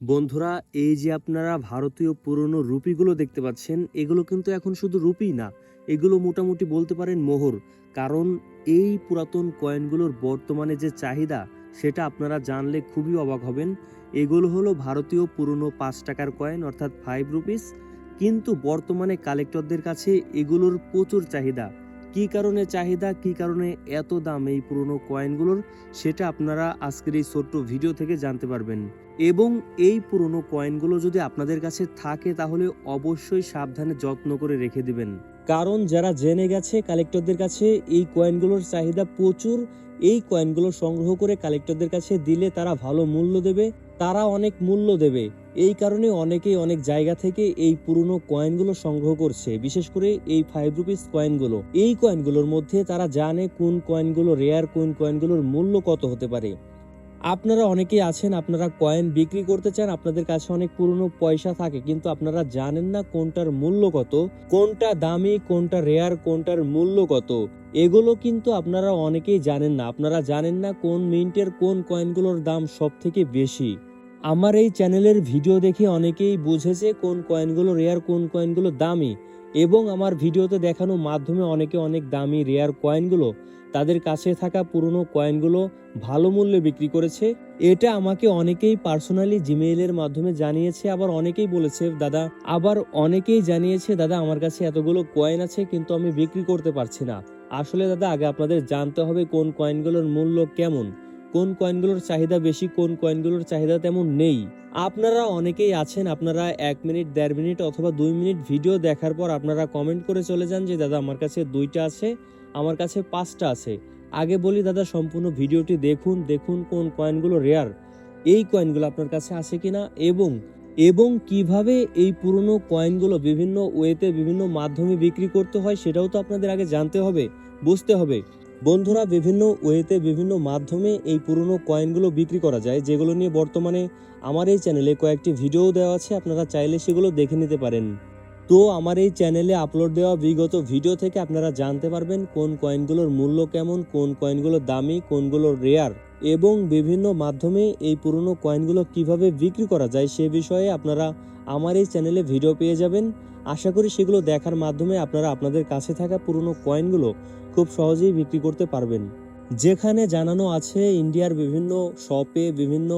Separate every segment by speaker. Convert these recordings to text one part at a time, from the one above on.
Speaker 1: বন্ধুরা, এই যে আপনারা ভারতীয় পুরনো রুপিগুলো দেখতে পাচ্ছেন, এগুলো কিন্তু এখন শুধু রুপি না, এগুলো মোটামুটি বলতে পারেন মোহর। কারণ এই পুরাতন কয়েনগুলোর বর্তমানে যে চাহিদা, সেটা আপনারা জানলে খুবই অবাক হবেন। এগুলো হলো ভারতীয় পুরনো পাঁচ টাকার কয়েন, অর্থাৎ ফাইভ রুপিস কিন্তু বর্তমানে কালেক্টরদের কাছে এগুলোর প্রচুর চাহিদা। কি কারণে চাহিদা, কি কারণে এত দাম এই পুরনো কয়েনগুলোর সেটা আপনারা আজকের এই ছোট্ট ভিডিও থেকে জানতে পারবেন। এবং এই পুরনো কয়েনগুলো যদি আপনাদের কাছে থাকে, তাহলে অবশ্যই সাবধানে যত্ন করে রেখে দিবেন। কারণ যারা জেনে গেছে কালেক্টরদের কাছে এই কয়েনগুলোর চাহিদা প্রচুর, এই কয়েনগুলো সংগ্রহ করে কালেক্টরদের কাছে দিলে তারা ভালো মূল্য দেবে। তারা অনেক মূল্য দেবে। এই কারণে অনেকেই অনেক জায়গা থেকে এই পুরনো কয়েনগুলো সংগ্রহ করছে, বিশেষ করে এই ফাইভ রুপিস কয়েনগুলো। এই কয়েনগুলোর মধ্যে তারা জানে কোন কয়েনগুলো রেয়ার কোন কয়েনগুলোর মূল্য কত হতে পারে। আপনারা অনেকেই আছেন, আপনারা কয়েন বিক্রি করতে চান, আপনাদের কাছে অনেক পুরনো পয়সা থাকে, কিন্তু আপনারা জানেন না কোনটার মূল্য কত, কোনটা দামি, কোনটা রেয়ার কোনটার মূল্য কত। এগুলো কিন্তু আপনারা অনেকেই জানেন না, আপনারা জানেন না কোন মিন্টের কোন কয়েনগুলোর দাম সব থেকে বেশি। আমার এই চ্যানেলের ভিডিও দেখে অনেকেই বুঝেছে কোন কয়েনগুলো রেয়ার কোন কয়েনগুলো দামি। এবং আমার ভিডিওতে দেখানো মাধ্যমে অনেকে অনেক দামি রেয়ার কয়েনগুলো, তাদের কাছে থাকা পুরনো কয়েনগুলো ভালো মূল্যে বিক্রি করেছে। এটা আমাকে অনেকেই পার্সোনালি জিমেইলের মাধ্যমে জানিয়েছে, আবার অনেকেই বলেছে, দাদা। আবার অনেকেই জানিয়েছে, দাদা, আমার কাছে এতগুলো কয়েন আছে, কিন্তু আমি বিক্রি করতে পারছি না। আসলে দাদা, আগে আপনাদের জানতে হবে কোন কয়েনগুলোর মূল্য কেমন। কোন কয়েনগুলোর চাহিদা বেশি, কোন কয়েনগুলোর চাহিদা তেমন নেই। আপনারা অনেকেই আছেন, আপনারা এক মিনিট, দেড় মিনিট অথবা দুই মিনিট ভিডিও দেখার পর আপনারা কমেন্ট করে চলে যান যে, দাদা, আমার কাছে দুইটা আছে, আমার কাছে পাঁচটা আছে। আগে বলি, দাদা, সম্পূর্ণ ভিডিওটি দেখুন দেখুন কোন কয়েনগুলো রেয়ার এই কয়েনগুলো আপনার কাছে আছে কিনা এবং এবং কীভাবে এই পুরনো কয়েনগুলো বিভিন্ন ওয়েতে বিভিন্ন মাধ্যমে বিক্রি করতে হয়, সেটাও তো আপনাদের আগে জানতে হবে, বুঝতে হবে। বন্ধুরা, বিভিন্ন ওয়েতে, বিভিন্ন মাধ্যমে এই পুরনো কয়েনগুলো বিক্রি করা যায়, যেগুলো নিয়ে বর্তমানে আমার এই চ্যানেলে কয়েকটি ভিডিও দেওয়া আছে, আপনারা চাইলে সেগুলো দেখে নিতে পারেন। তো আমার এই চ্যানেলে আপলোড দেওয়া বিগত ভিডিও থেকে আপনারা জানতে পারবেন কোন কয়েনগুলোর মূল্য কেমন, কোন কয়েনগুলো দামি কোনগুলো রেয়ার এবং বিভিন্ন মাধ্যমে এই পুরনো কয়েনগুলো কীভাবে বিক্রি করা যায় সে বিষয়ে আপনারা আমার এই চ্যানেলে ভিডিও পেয়ে যাবেন। আশা করি সেগুলো দেখার মাধ্যমে আপনারা আপনাদের কাছে থাকা পুরনো কয়েনগুলো খুব সহজেই বিক্রি করতে পারবেন। যেখানে জানানো আছে ইন্ডিয়ার বিভিন্ন শপে বিভিন্ন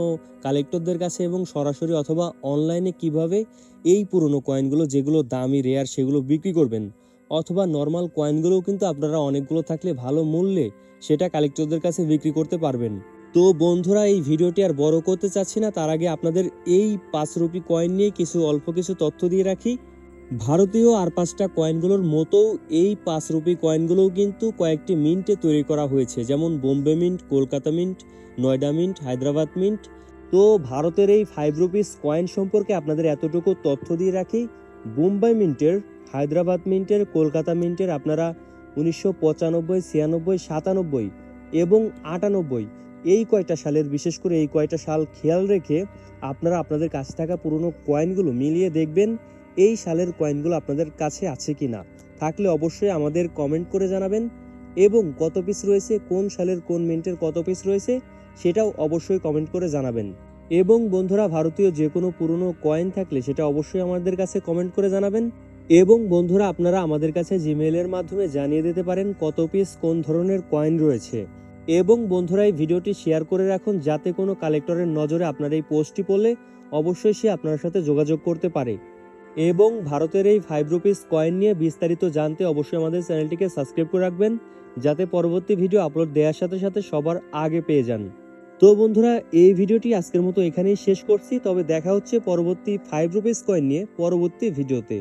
Speaker 1: কালেক্টরদের কাছে এবং সরাসরি অথবা অনলাইনে কীভাবে এই পুরনো কয়েনগুলো যেগুলো দামি রেয়ার সেগুলো বিক্রি করবেন। অথবা নর্মাল কয়েনগুলোও কিন্তু আপনারা অনেকগুলো থাকলে ভালো মূল্যে সেটা কালেক্টরদের কাছে বিক্রি করতে পারবেন। তো বন্ধুরা, এই ভিডিওটি আর বড় করতে চাচ্ছি না, তার আগে আপনাদের এই পাঁচ রুপি কয়েন নিয়ে কিছু অল্প কিছু তথ্য দিয়ে রাখি। ভারতীয় আর পাঁচটা কয়েনগুলোর মতো এই পাঁচ রুপি কয়েনগুলোও কিন্তু কয়েকটি মিন্টে তৈরি করা হয়েছে, যেমন Bombay mint, Kolkata mint, Noida mint, Hyderabad mint. তো ভারতের এই ফাইভ রুপিস কয়েন সম্পর্কে আপনাদের এতটুকু তথ্য দিয়ে রাখি। বোম্বাই মিন্টের, হায়দ্রাবাদ মিন্টের, কলকাতা মিন্টের আপনারা উনিশশো পঁচানব্বই, ছিয়ানব্বই, সাতানব্বই এবং আটানব্বই এই কয়টা সালের, বিশেষ করে এই কয়টা সাল খেয়াল রেখে আপনারা আপনাদের কাছে থাকা পুরনো কয়েনগুলো মিলিয়ে দেখবেন। এই সালের কয়েনগুলো আপনাদের কাছে আছে কি না থাকলে অবশ্যই আমাদের কমেন্ট করে জানাবেন। এবং কত পিস রয়েছে, কোন সালের কোন মিনিটের কত পিস রয়েছে, সেটাও অবশ্যই কমেন্ট করে জানাবেন। এবং বন্ধুরা, ভারতীয় যে কোনো পুরনো কয়েন থাকলে সেটা অবশ্যই আমাদের কাছে কমেন্ট করে জানাবেন। এবং বন্ধুরা, আপনারা আমাদের কাছে জিমেইলের মাধ্যমে জানিয়ে দিতে পারেন কত পিস কোন ধরনের কয়েন রয়েছে। এবং বন্ধুরা, এই ভিডিওটি শেয়ার করে রাখুন যাতে কোনো কালেক্টরের নজরে আপনার এই পোস্টটি পড়লে অবশ্যই সে আপনার সাথে যোগাযোগ করতে পারে। এবং ভারতের এই ফাইভ রুপিস কয়েন নিয়ে বিস্তারিত জানতে অবশ্যই আমাদের চ্যানেলটিকে সাবস্ক্রাইব করে রাখবেন, যাতে পরবর্তী ভিডিও আপলোড দেওয়ার সাথে সাথে সবার আগে পেয়ে যান। তো বন্ধুরা, এই ভিডিওটি আজকের মতো এখানেই শেষ করছি, তবে দেখা হচ্ছে পরবর্তী ফাইভ রুপিস কয়েন নিয়ে পরবর্তী ভিডিওতে